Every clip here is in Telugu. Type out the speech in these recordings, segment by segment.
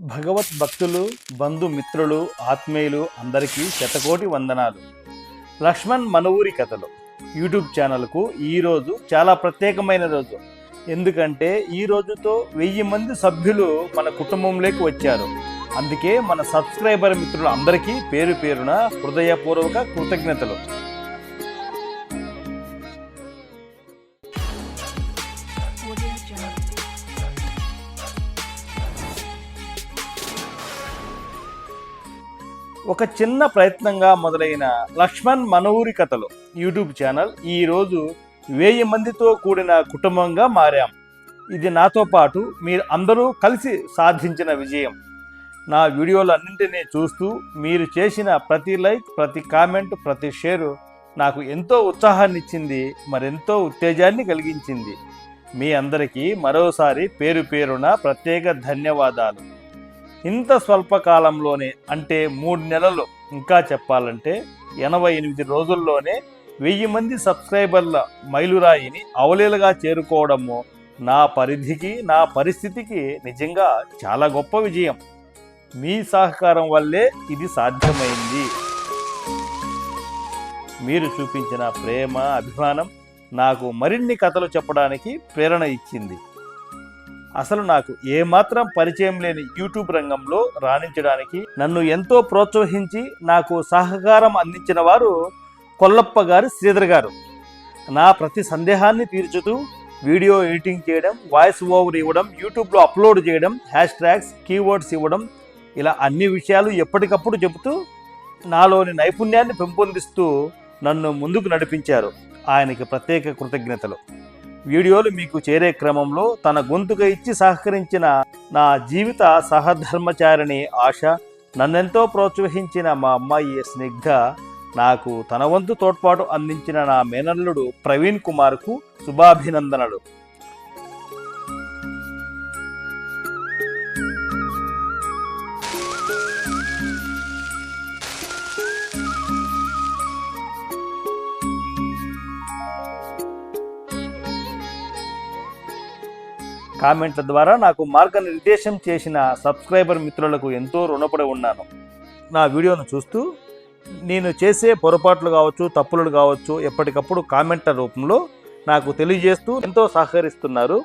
భగవత్ భక్తులు బంధుమిత్రులు ఆత్మీయులు అందరికీ శతకోటి వందనాలు. లక్ష్మణ్ మనవూరి కథలు. యూట్యూబ్ ఛానల్కు ఈరోజు చాలా ప్రత్యేకమైన రోజు. ఎందుకంటే ఈ రోజుతో వెయ్యి మంది సభ్యులు మన కుటుంబంలోకి వచ్చారు. అందుకే మన సబ్స్క్రైబర్ మిత్రులు అందరికీ పేరు పేరున హృదయపూర్వక కృతజ్ఞతలు. ఒక చిన్న ప్రయత్నంగా మొదలైన లక్ష్మణ్ మనవూరి కథలు యూట్యూబ్ ఛానల్ ఈరోజు వెయ్యి మందితో కూడిన కుటుంబంగా మారాం. ఇది నాతో పాటు మీరు అందరూ కలిసి సాధించిన విజయం. నా వీడియోలన్నింటినీ చూస్తూ మీరు చేసిన ప్రతి లైక్ ప్రతి కామెంట్ ప్రతి షేరు నాకు ఎంతో ఉత్సాహాన్ని ఇచ్చింది మరెంతో ఉత్తేజాన్ని కలిగించింది. మీ అందరికీ మరోసారి పేరు పేరున ప్రత్యేక ధన్యవాదాలు. ఇంత స్వల్ప కాలంలోనే అంటే మూడు నెలలు ఇంకా చెప్పాలంటే ఎనభై ఎనిమిది రోజుల్లోనే వెయ్యి మంది సబ్స్క్రైబర్ల మైలురాయిని అవలీలగా చేరుకోవడము నా పరిధికి నా పరిస్థితికి నిజంగా చాలా గొప్ప విజయం. మీ సహకారం వల్లే ఇది సాధ్యమైంది. మీరు చూపించిన ప్రేమ అభిమానం నాకు మరిన్ని కథలు చెప్పడానికి ప్రేరణ ఇచ్చింది. అసలు నాకు ఏమాత్రం పరిచయం లేని యూట్యూబ్ రంగంలో రాణించడానికి నన్ను ఎంతో ప్రోత్సహించి నాకు సహకారం అందించిన వారు కొల్లప్ప గారు శ్రీధర్ గారు. నా ప్రతి సందేహాన్ని తీర్చుతూ వీడియో ఎడిటింగ్ చేయడం వాయిస్ ఓవర్ ఇవ్వడం యూట్యూబ్లో అప్లోడ్ చేయడం హ్యాష్ ట్యాగ్స్ కీవర్డ్స్ ఇవ్వడం ఇలా అన్ని విషయాలు ఎప్పటికప్పుడు చెబుతూ నాలోని నైపుణ్యాన్ని పెంపొందిస్తూ నన్ను ముందుకు నడిపించారు. ఆయనకి ప్రత్యేక కృతజ్ఞతలు. వీడియోలు మీకు చేరే క్రమంలో తన గొంతుగా ఇచ్చి సహకరించిన నా జీవిత సహధర్మచారిణి ఆశ నన్నెంతో ప్రోత్సహించిన మా అమ్మాయి స్నిగ్ధ నాకు తన వంతు తోడ్పాటు అందించిన నా మేనల్లుడు ప్రవీణ్ కుమార్కు శుభాభినందనలు. కామెంట్ల ద్వారా నాకు మార్గనిర్దేశం చేసిన సబ్స్క్రైబర్ మిత్రులకు ఎంతో రుణపడి ఉన్నాను. నా వీడియోను చూస్తూ నేను చేసే పొరపాట్లు కావచ్చు తప్పులు కావచ్చు ఎప్పటికప్పుడు కామెంట్ల రూపంలో నాకు తెలియజేస్తూ ఎంతో సహకరిస్తున్నారు.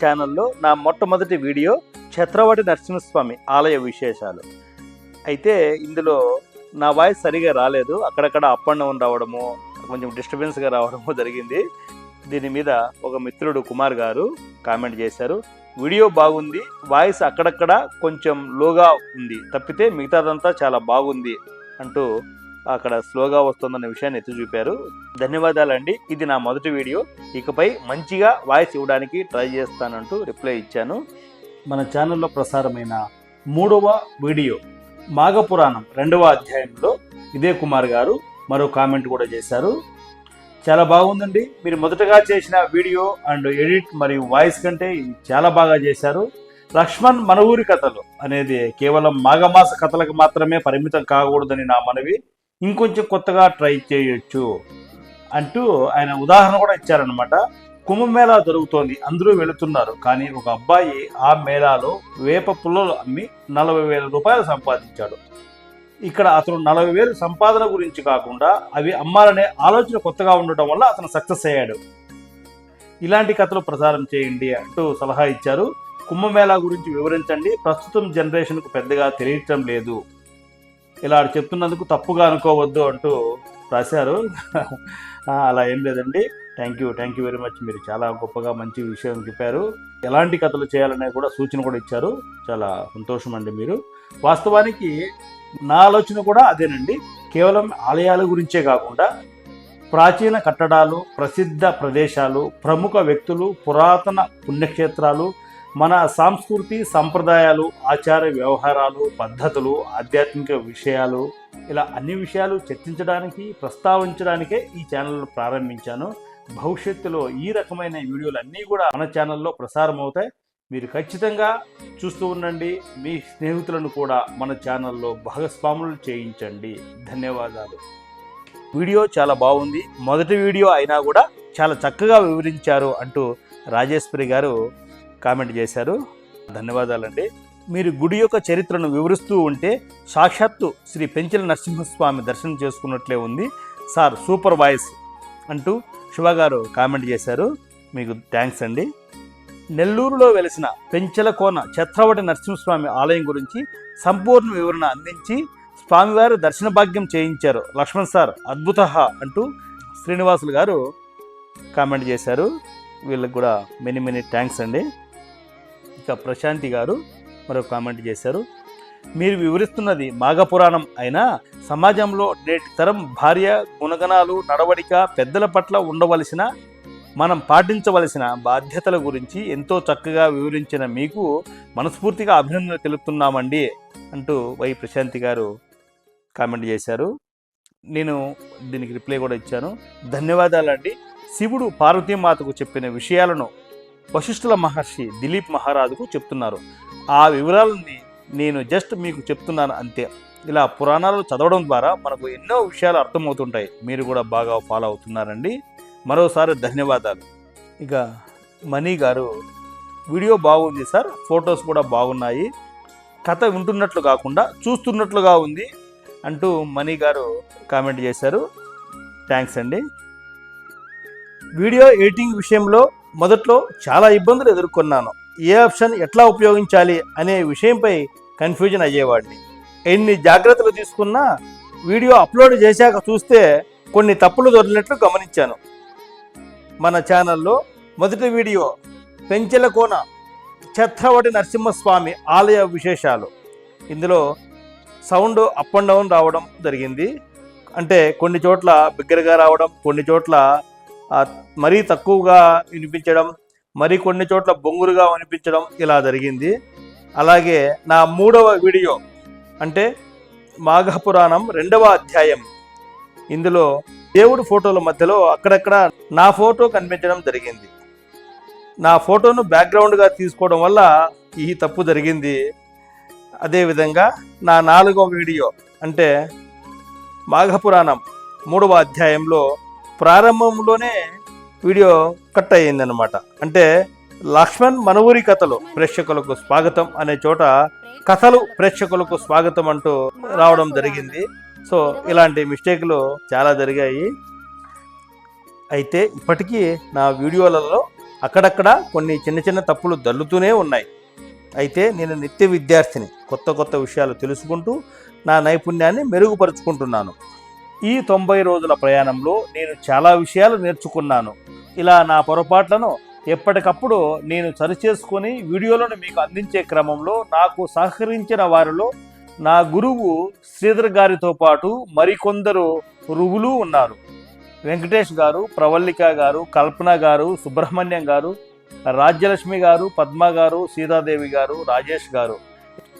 ఛానల్లో నా మొట్టమొదటి వీడియో ఛత్రవటి నరసింహస్వామి ఆలయ విశేషాలు. అయితే ఇందులో నా వాయిస్ సరిగా రాలేదు. అక్కడక్కడ అప్ అండ్ డౌన్ రావడము కొంచెం డిస్టర్బెన్స్గా రావడము జరిగింది. దీని మీద ఒక మిత్రుడు కుమార్ గారు కామెంట్ చేశారు. వీడియో బాగుంది వాయిస్ అక్కడక్కడ కొంచెం లోగా ఉంది. తప్పితే మిగతాదంతా చాలా బాగుంది అంటూ అక్కడ స్లోగా వస్తుందన్న విషయాన్ని ఎత్తి చూపారు. ధన్యవాదాలండి ఇది నా మొదటి వీడియో. ఇకపై మంచిగా వాయిస్ ఇవ్వడానికి ట్రై చేస్తానంటూ రిప్లై ఇచ్చాను. మన ఛానల్లో ప్రసారమైన మూడవ వీడియో మాఘపురాణం రెండవ అధ్యాయంలో ఇదే కుమార్ గారు మరో కామెంట్ కూడా చేశారు. చాలా బాగుందండి. మీరు మొదటగా చేసిన వీడియో అండ్ ఎడిట్ మరియు వాయిస్ కంటే చాలా బాగా చేశారు. లక్ష్మణ్ మన ఊరి కథలు అనేది కేవలం మాఘమాస కథలకు మాత్రమే పరిమితం కాకూడదని నా మనవి. ఇంకొంచెం కొత్తగా ట్రై చేయొచ్చు అంటూ ఆయన ఉదాహరణ కూడా ఇచ్చారనమాట కుంభమేళా జరుగుతోంది. అందరూ వెళుతున్నారు. కానీ ఒక అబ్బాయి ఆ మేళాలో వేప పుల్లలు అమ్మి నలభై వేల రూపాయలు సంపాదించాడు. ఇక్కడ అతను నలభై వేలు సంపాదన గురించి కాకుండా అవి అమ్మాలనే ఆలోచన కొత్తగా ఉండటం వల్ల అతను సక్సెస్ అయ్యాడు. ఇలాంటి కథలు ప్రసారం చేయండి అంటూ సలహా ఇచ్చారు. కుంభమేళా గురించి వివరించండి. ప్రస్తుతం జనరేషన్కు పెద్దగా తెలియటం లేదు. ఇలా చెప్తున్నందుకు తప్పుగా అనుకోవద్దు అంటూ రాశారు. అలా ఏం లేదండి. Thank you thank you very much మీరు చాలా గొప్పగా మంచి విషయం చెప్పారు. ఎలాంటి కథలు చేయాలనే కూడా సూచన కూడా ఇచ్చారు. చాలా సంతోషం అండి మీరు. వాస్తవానికి నా ఆలోచన కూడా అదేనండి. కేవలం ఆలయాల గురించే కాకుండా ప్రాచీన కట్టడాలు ప్రసిద్ధ ప్రదేశాలు ప్రముఖ వ్యక్తులు పురాతన పుణ్యక్షేత్రాలు మన సాంస్కృతి సంప్రదాయాలు ఆచార వ్యవహారాలు పద్ధతులు ఆధ్యాత్మిక విషయాలు ఇలా అన్ని విషయాలు చర్చించడానికి ప్రస్తావించడానికే ఈ ఛానల్ను ప్రారంభించాను. భవిష్యత్తులో ఈ రకమైన వీడియోలు అన్నీ కూడా మన ఛానల్లో ప్రసారం అవుతాయి మీరు ఖచ్చితంగా చూస్తూ ఉండండి. మీ స్నేహితులను కూడా మన ఛానల్లో భాగస్వాములు చేయించండి. ధన్యవాదాలు. వీడియో చాలా బాగుంది. మొదటి వీడియో అయినా కూడా చాలా చక్కగా వివరించారు అంటూ రాజేశ్వరి గారు కామెంట్ చేశారు. ధన్యవాదాలండి. మీరు గుడి యొక్క చరిత్రను వివరిస్తూ ఉంటే సాక్షాత్తు శ్రీ పెంచల నరసింహస్వామి దర్శనం చేసుకున్నట్లే ఉంది. సార్ సూపర్ వాయిస్ అంటూ శివ గారు కామెంట్ చేశారు. మీకు థ్యాంక్స్ అండి. నెల్లూరులో వెలిసిన పెంచలకోన ఛత్రవటి నరసింహస్వామి ఆలయం గురించి సంపూర్ణ వివరణ అందించి స్వామివారు దర్శన భాగ్యం చేయించారు. లక్ష్మణ్ సార్ అద్భుత అంటూ శ్రీనివాసులు గారు కామెంట్ చేశారు. వీళ్ళకి కూడా మెనీ మెనీ థ్యాంక్స్ అండి. ఇక ప్రశాంతి గారు మరో కామెంట్ చేశారు. మీరు వివరిస్తున్నది మాఘపురాణం అయినా సమాజంలో నేటి తరం భార్య గుణగణాలు నడవడిక పెద్దల పట్ల ఉండవలసిన మనం పాటించవలసిన బాధ్యతల గురించి ఎంతో చక్కగా వివరించిన మీకు మనస్ఫూర్తిగా అభినందనలు తెలుపుతున్నామండి అంటూ వై ప్రశాంతి గారు కామెంట్ చేశారు. నేను దీనికి రిప్లై కూడా ఇచ్చాను. ధన్యవాదాలండి. శివుడు పార్వతీమాతకు చెప్పిన విషయాలను వశిష్ఠుల మహర్షి దిలీప్ మహారాజుకు చెప్తున్నారు. ఆ వివరాలని నేను జస్ట్ మీకు చెప్తున్నాను అంతే. ఇలా పురాణాలు చదవడం ద్వారా మనకు ఎన్నో విషయాలు అర్థమవుతుంటాయి. మీరు కూడా బాగా ఫాలో అవుతున్నారండి. మరోసారి ధన్యవాదాలు. ఇక మనీ గారు వీడియో బాగుంది సార్ ఫొటోస్ కూడా బాగున్నాయి. కథ వింటున్నట్లు కాకుండా చూస్తున్నట్లుగా ఉంది అంటూ మనీ గారు కామెంట్ చేశారు. థ్యాంక్స్ అండి. వీడియో ఎడిటింగ్ విషయంలో మొదట్లో చాలా ఇబ్బందులు ఎదుర్కొన్నాను. ఏ ఆప్షన్ ఎట్లా ఉపయోగించాలి అనే విషయంపై కన్ఫ్యూజన్ అయ్యేవాడిని. ఎన్ని జాగ్రత్తలు తీసుకున్నా వీడియో అప్లోడ్ చేశాక చూస్తే కొన్ని తప్పులు దొరికినట్లు గమనించాను. మన ఛానల్లో మొదటి వీడియో పెంచెలకోన కోన నరసింహస్వామి ఆలయ విశేషాలు. ఇందులో సౌండ్ అప్ అండ్ డౌన్ రావడం జరిగింది. అంటే కొన్ని చోట్ల బిగ్గరగా రావడం కొన్ని చోట్ల మరీ తక్కువగా వినిపించడం మరి కొన్ని చోట్ల బొంగురుగా వినిపించడం ఇలా జరిగింది. అలాగే నా మూడవ వీడియో అంటే మాఘపురాణం రెండవ అధ్యాయం. ఇందులో దేవుడు ఫోటోల మధ్యలో అక్కడక్కడ నా ఫోటో కనిపించడం జరిగింది. నా ఫోటోను బ్యాక్గ్రౌండ్గా తీసుకోవడం వల్ల ఈ తప్పు జరిగింది. అదేవిధంగా నా నాలుగవ వీడియో అంటే మాఘపురాణం మూడవ అధ్యాయంలో ప్రారంభంలోనే వీడియో కట్ అయ్యిందనమాట అంటే లక్ష్మణ్ మనవూరి కథలు ప్రేక్షకులకు స్వాగతం అనే చోట కథలు ప్రేక్షకులకు స్వాగతం అంటూ రావడం జరిగింది. సో ఇలాంటి మిస్టేక్లు చాలా జరిగాయి. అయితే ఇప్పటికీ నా వీడియోలలో అక్కడక్కడ కొన్ని చిన్న చిన్న తప్పులు దల్లుతూనే ఉన్నాయి. అయితే నేను నిత్య విద్యార్థిని కొత్త కొత్త విషయాలు తెలుసుకుంటూ నా నైపుణ్యాన్ని మెరుగుపరుచుకుంటున్నాను. ఈ తొంభై రోజుల ప్రయాణంలో నేను చాలా విషయాలు నేర్చుకున్నాను. ఇలా నా పొరపాట్లను ఎప్పటికప్పుడు నేను సరిచేసుకొని వీడియోలను మీకు అందించే క్రమంలో నాకు సహకరించిన వారిలో నా గురువు శ్రీధర్ గారితో పాటు మరికొందరు గురువులు ఉన్నారు. వెంకటేష్ గారు ప్రవల్లిక గారు కల్పన గారు సుబ్రహ్మణ్యం గారు రాజ్యలక్ష్మి గారు పద్మ గారు సీతాదేవి గారు రాజేష్ గారు.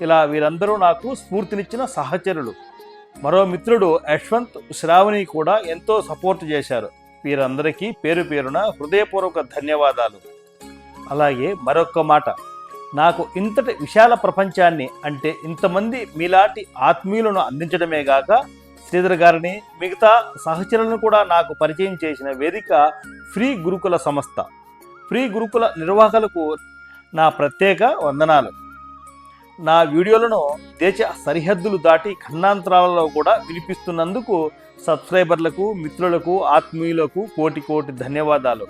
ఇలా వీరందరూ నాకు స్ఫూర్తినిచ్చిన సహచరులు. మరో మిత్రుడు యశ్వంత్ శ్రావణి కూడా ఎంతో సపోర్ట్ చేశారు. వీరందరికీ పేరు పేరున హృదయపూర్వక ధన్యవాదాలు. అలాగే మరొక మాట. నాకు ఇంతటి విశాల ప్రపంచాన్ని అంటే ఇంతమంది మీలాంటి ఆత్మీయులను అందించడమే గాక శ్రీధర్ గారిని మిగతా సహచరులను కూడా నాకు పరిచయం చేసిన వేదిక ఫ్రీ గురుకుల సంస్థ. ఫ్రీ గురుకుల నిర్వాహకులకు నా ప్రత్యేక వందనాలు. నా వీడియోలను దేశ సరిహద్దులు దాటి ఖండాంతరాలలో కూడా వినిపిస్తున్నందుకు సబ్స్క్రైబర్లకు మిత్రులకు ఆత్మీయులకు కోటి కోటి ధన్యవాదాలు.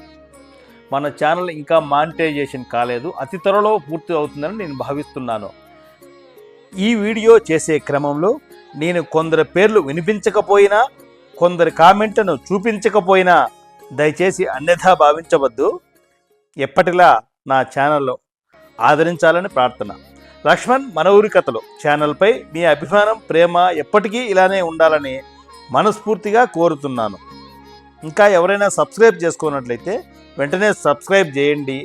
మన ఛానల్ ఇంకా మానిటైజేషన్ కాలేదు. అతి త్వరలో పూర్తి అవుతుందని నేను భావిస్తున్నాను. ఈ వీడియో చేసే క్రమంలో నేను కొందరి పేర్లు వినిపించకపోయినా కొందరి కామెంట్లను చూపించకపోయినా దయచేసి అన్యథా భావించవద్దు. ఎప్పటిలా నా ఛానల్లో ఆదరించాలని ప్రార్థన. లక్ష్మణ్ మన ఊరి కథలు. ఛానల్పై మీ అభిమానం ప్రేమ ఎప్పటికీ ఇలానే ఉండాలని మనస్ఫూర్తిగా కోరుతున్నాను. ఇంకా ఎవరైనా సబ్స్క్రైబ్ చేసుకున్నట్లయితే వెంటనే సబ్స్క్రైబ్ చేయండి.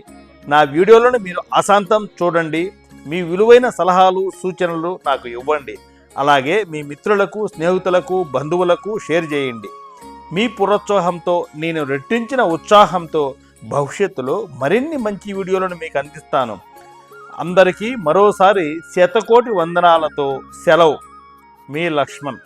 నా వీడియోలను మీరు అశాంతం చూడండి. మీ విలువైన సలహాలు సూచనలు నాకు ఇవ్వండి. అలాగే మీ మిత్రులకు స్నేహితులకు బంధువులకు షేర్ చేయండి. మీ పురోత్సాహంతో నేను రెట్టించిన ఉత్సాహంతో భవిష్యత్తులో మరిన్ని మంచి వీడియోలను మీకు అందిస్తాను. అందరికీ మరోసారి శతకోటి వందనాలతో సెలవు. మీ లక్ష్మణ్.